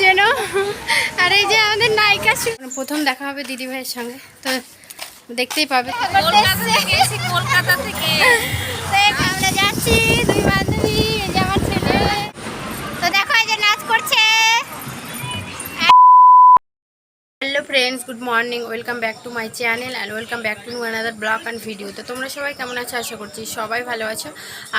চেনো? আর এই যে আমাদের নায়িকা প্রথম দেখা হবে দিদি ভাইয়ের সঙ্গে, তো দেখতেই পাবে। Kolkata friends good morning welcome back to my channel and welcome back to new another vlog and video তো তোমরা সবাই কেমন আছো? আশা করছি সবাই ভালো আছো।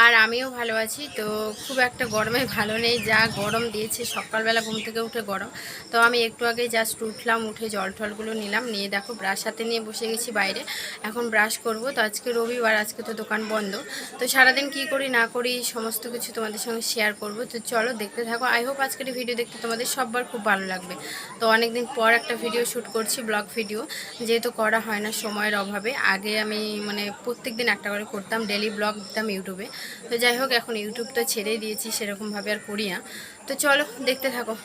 আর আমিও ভালো আছি। তো খুব একটা গরমে ভালো নেই। যা গরম দিয়েছে, সকালবেলা ঘুম থেকে উঠে গরম। তো আমি একটু আগে জাস্ট উঠলাম, উঠে জল টলগুলো নিলাম। নিয়ে দেখো ব্রাশ হাতে নিয়ে বসে গেছি বাইরে। এখন ব্রাশ করব। তো আজকে রবিবার, আজকে তো দোকান বন্ধ। তো সারাদিন কি করি, না করি, সমস্ত কিছু তোমাদের সঙ্গে শেয়ার করব। তো চলো দেখতে থাকো। আই হোপ আজকের ভিডিও দেখতে তোমাদের সববার খুব ভালো লাগবে। তো অনেকদিন পর একটা ভিডিও শ্যুট করছি ব্লগ ভিডিও। যেহেতু করা হয় না সময়ের অভাবে, আগে আমি মানে প্রত্যেক দিন একটা করে করতাম ডেলি ব্লগ দিতাম ইউটিউবে। তো যাই হোক, এখন ইউটিউব তো ছেড়েই দিয়েছি, সেরকমভাবে আর করি না। তো চলো, দেখতে থাকো।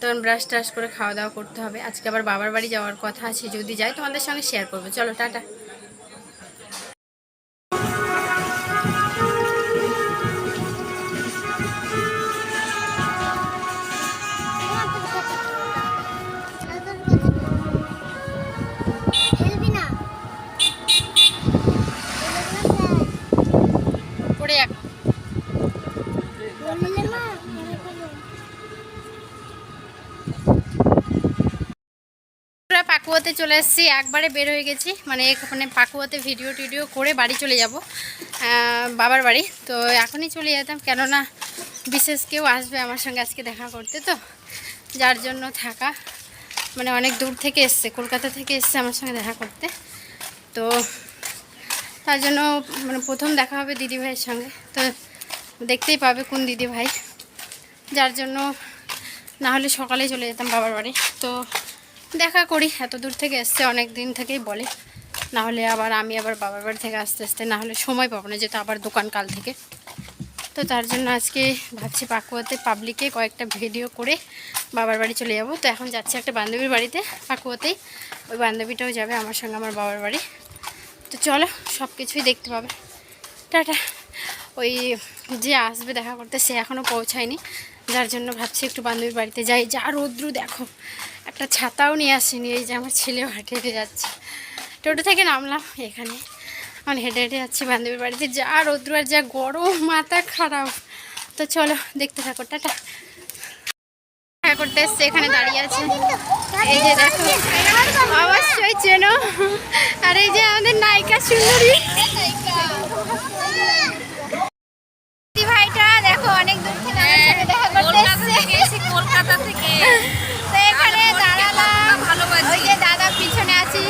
তখন ব্রাশ ট্রাশ করে খাওয়া দাওয়া করতে হবে। আজকে আবার বাবার বাড়ি যাওয়ার কথা আছে, যদি যাই তোমাদের সঙ্গে শেয়ার করব। চলো, টাটা। পাকুয়াতে চলে এসেছি। একবারে বের হয়ে গেছি। মানে এখানে পাকুয়াতে ভিডিও টিডিও করে বাড়ি চলে যাব। বাবার বাড়ি। তো এখনই চলে যেতাম। কেননা বিশেষ কেউ আসবে আমার সঙ্গে আজকে দেখা করতে তো। যার জন্য থাকা। মানে অনেক দূর থেকে এসছে। কলকাতা থেকে এসছে আমার সঙ্গে দেখা করতে। তো তার জন্য মানে প্রথম দেখা হবে দিদি ভাইয়ের সঙ্গে। তো দেখতেই পাবে কোন দিদি ভাই। যার জন্য না হলে সকালে চলে যেতাম বাবার বাড়ি। তো দেখা করি, এত দূর থেকে এসছে, অনেক দিন থেকেই বলে। না হলে আবার আমি আবার বাবার বাড়ি থেকে আসতে আসতে না হলে সময় পাবো না, যেহেতু আবার দোকান কাল থেকে। তো তার জন্য আজকে ভাবছি পাকুয়াতে পাবলিকে কয়েকটা ভিডিও করে বাবার বাড়ি চলে যাব। তো এখন যাচ্ছি একটা বান্ধবীর বাড়িতে, পাকুয়াতেই। ওই বান্ধবীটাও যাবে, আমার সঙ্গে আমার বাবার বাড়ি। তো চলো সব কিছুই দেখতে পাবে। টাটা। ওই যে আসবে দেখা করতে, সে এখনও পৌঁছায়নি। যার জন্য ভাবছি একটু বান্ধবীর বাড়িতে যাই। যা রৌদ্রু দেখো। একটা ছাতাও নিয়ে আসিনি এই যে আমার ছেলেও হেঁটে হেঁটে যাচ্ছে। টোটো থেকে নামলাম এখানে। এখন হেঁটে হেঁটে যাচ্ছি বান্ধবীর বাড়িতে। যা রৌদ্রু আর যা গরম মাথা খারাপ। তো চলো দেখতে থাকো টাটা। দেখা করতে এসছে এখানে দাঁড়িয়ে আছে। এই যে দেখো অবশ্যই চেনো। আর এই যে আমাদের নায়িকা সুন্দরী। ভাইটা দেখো অনেক দূর থেকে কলকাতা থেকে। তো এখানে দাঁড়ালাম। ওই যে দাদা পিছনে আছি।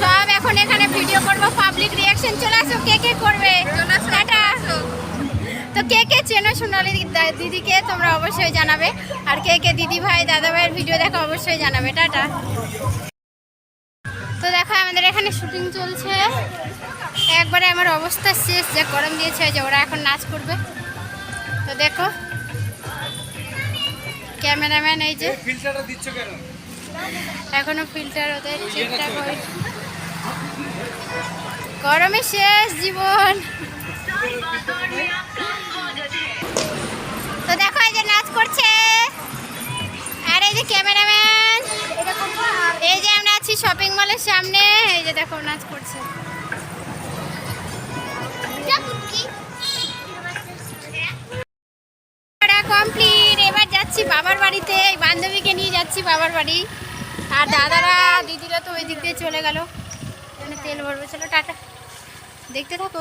সব এখন এখানে ভিডিও করব। পাবলিক রিয়াকশন চলে আসো। কে কে করবে? টাটা। তো কে কে চেনো সোনালি দিদিকে তোমরা অবশ্যই জানাবে। আর কে কে দিদি ভাই দাদা ভাইয়ের ভিডিও দেখো অবশ্যই জানাবে। টাটা। তো দেখো আমাদের এখানে শুটিং চলছে। একবারে আমার অবস্থা শেষ। যে গরম দিয়েছে যে ওরা এখন নাচ করবে। তো দেখো ক্যামেরাম্যান এই যে। ফিল্টারটা দিচ্ছ কেন? এখনও ফিল্টার ওদের ঠিকঠাক হয় গরমে শেষ জীবন। তো দেখো এই যে নাচ করছে। আর এই যে ক্যামেরাম্যান। এই যে আমরা আছি শপিং মলের সামনে। এই যে দেখো নাচ করছে। কমপ্লিট বাবার বাড়িতে, এই বান্ধবীকে নিয়ে যাচ্ছি বাবার বাড়ি। আর দাদারা, দিদিরা তো ওই দিক দিয়ে চলে গেল। তেল ভরবে। চলো, টাটা। দেখতে থাকো।